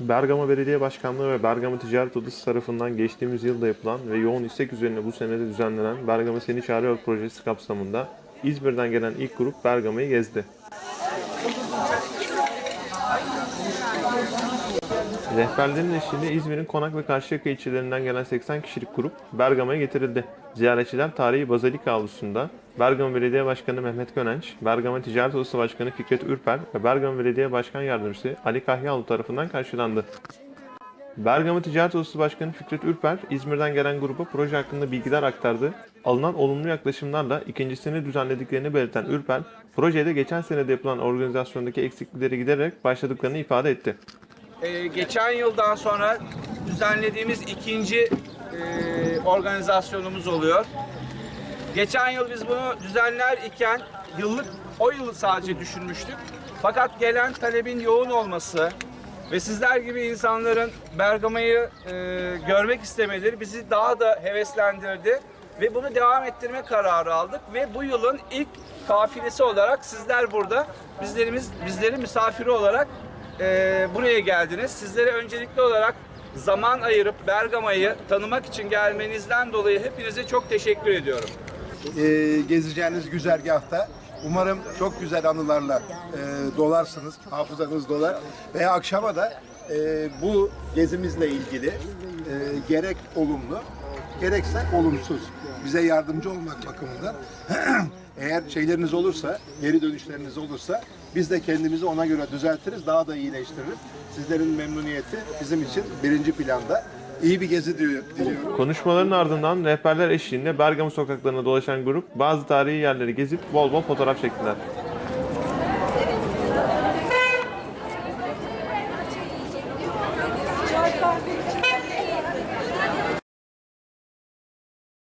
Bergama Belediye Başkanlığı ve Bergama Ticaret Odası tarafından geçtiğimiz yılda yapılan ve yoğun istek üzerine bu senede düzenlenen Bergama Seni Çağırıyor projesi kapsamında İzmir'den gelen ilk grup Bergama'yı gezdi. Rehberlerin eşliğinde İzmir'in Konak ve Karşıyaka ilçelerinden gelen 80 kişilik grup Bergama'ya getirildi. Ziyaretçiler tarihi Bazilika avlusunda Bergama Belediye Başkanı Mehmet Gönenç, Bergama Ticaret Odası Başkanı Fikret Ürper ve Bergama Belediye Başkan Yardımcısı Ali Kahyaoğlu tarafından karşılandı. Bergama Ticaret Odası Başkanı Fikret Ürper, İzmir'den gelen gruba proje hakkında bilgiler aktardı. Alınan olumlu yaklaşımlarla ikincisini düzenlediklerini belirten Ürper, projede geçen senede yapılan organizasyondaki eksiklikleri giderek başladıklarını ifade etti. Ee, geçen yıldan sonra düzenlediğimiz ikinci e, organizasyonumuz oluyor. Geçen yıl biz bunu düzenler iken yıllık o yılı sadece düşünmüştük. Fakat gelen talebin yoğun olması ve sizler gibi insanların Bergama'yı e, görmek istemeleri bizi daha da heveslendirdi ve bunu devam ettirme kararı aldık ve bu yılın ilk kafilesi olarak sizler burada bizlerimiz bizlerin misafiri olarak e, buraya geldiniz. Sizlere öncelikli olarak zaman ayırıp Bergama'yı tanımak için gelmenizden dolayı hepinize çok teşekkür ediyorum. e, gezeceğiniz güzergahta umarım çok güzel anılarla e, dolarsınız, hafızanız dolar ve akşama da e, bu gezimizle ilgili e, gerek olumlu gerekse olumsuz bize yardımcı olmak bakımından eğer şeyleriniz olursa, geri dönüşleriniz olursa biz de kendimizi ona göre düzeltiriz, daha da iyileştiririz. Sizlerin memnuniyeti bizim için birinci planda. İyi bir gezi diliyorum. Konuşmaların ardından rehberler eşliğinde Bergama sokaklarına dolaşan grup bazı tarihi yerleri gezip bol bol fotoğraf çektiler.